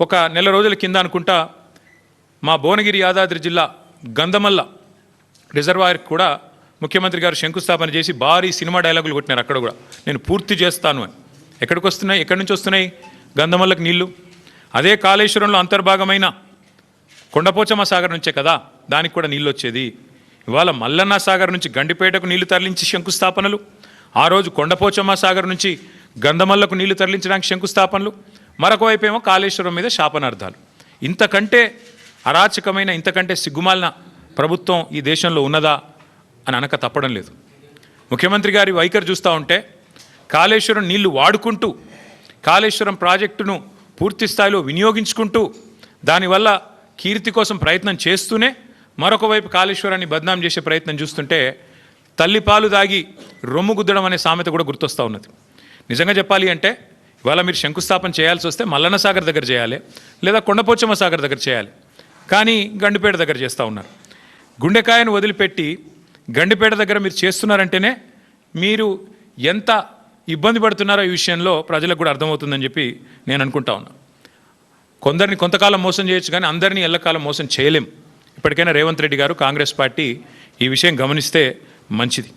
ఒక నెల రోజుల కింద అనుకుంటా మా భువనగిరి యాదాద్రి జిల్లా గంధమల్ల రిజర్వాయర్కి కూడా ముఖ్యమంత్రి గారు శంకుస్థాపన చేసి భారీ సినిమా డైలాగులు కొట్టినారు అక్కడ కూడా. నేను పూర్తి చేస్తాను అని. ఎక్కడికి వస్తున్నాయి? ఎక్కడి నుంచి వస్తున్నాయి? గంధమల్లకి నీళ్ళు. అదే కాళేశ్వరంలో అంతర్భాగమైన కొండపోచమ్మ సాగర్ నుంచే కదా? దానికి కూడా నీళ్ళు వచ్చేది. ఇవాళ మల్లన్న సాగర్ నుంచి గండిపేటకు నీళ్ళు తరలించి శంకుస్థాపనలు. ఆ రోజు కొండపోచమ్మ సాగర్ నుంచి గంధమల్లకు నీళ్ళు తరలించడానికి శంకుస్థాపనలు మరొకవైపు ఏమో కాళేశ్వరం మీద శాపనార్థాలు. ఇంతకంటే అరాచకమైన ఇంతకంటే సిగ్గుమాలిన ప్రభుత్వం ఈ దేశంలో ఉన్నదా అని అనక తప్పడం లేదు. ముఖ్యమంత్రి గారి వైఖరి చూస్తూ ఉంటే కాళేశ్వరం నీళ్ళు వాడుకుంటూ కాళేశ్వరం ప్రాజెక్టును పూర్తి స్థాయిలో వినియోగించుకుంటూ దానివల్ల కీర్తి కోసం ప్రయత్నం చేస్తూనే మరొక వైపు కాళేశ్వరాన్ని బద్నాం చేసే ప్రయత్నం చూస్తుంటే తల్లిపాలు దాగి రొమ్ము గుద్దడం అనే సామెత కూడా గుర్తొస్తూ ఉన్నది. నిజంగా చెప్పాలి అంటే ఇవాళ మీరు శంకుస్థాపన చేయాల్సి వస్తే మల్లన్న సాగర్ దగ్గర చేయాలి లేదా కొండపోచమ్మ సాగర్ దగ్గర చేయాలి. కానీ గండిపేట దగ్గర చేస్తూ ఉన్నారు. గుండెకాయను వదిలిపెట్టి గండిపేట దగ్గర మీరు చేస్తున్నారంటేనే మీరు ఎంత ఇబ్బంది పడుతున్నారో ఈ విషయంలో ప్రజలకు కూడా అర్థమవుతుందని చెప్పి నేను అనుకుంటా ఉన్నా. కొందరిని కొంతకాలం మోసం చేయొచ్చు కానీ అందరినీ ఎల్లకాలం మోసం చేయలేం. ఇప్పటికైనా రేవంత్ రెడ్డి గారు కాంగ్రెస్ పార్టీ ఈ విషయం గమనిస్తే మంచిది.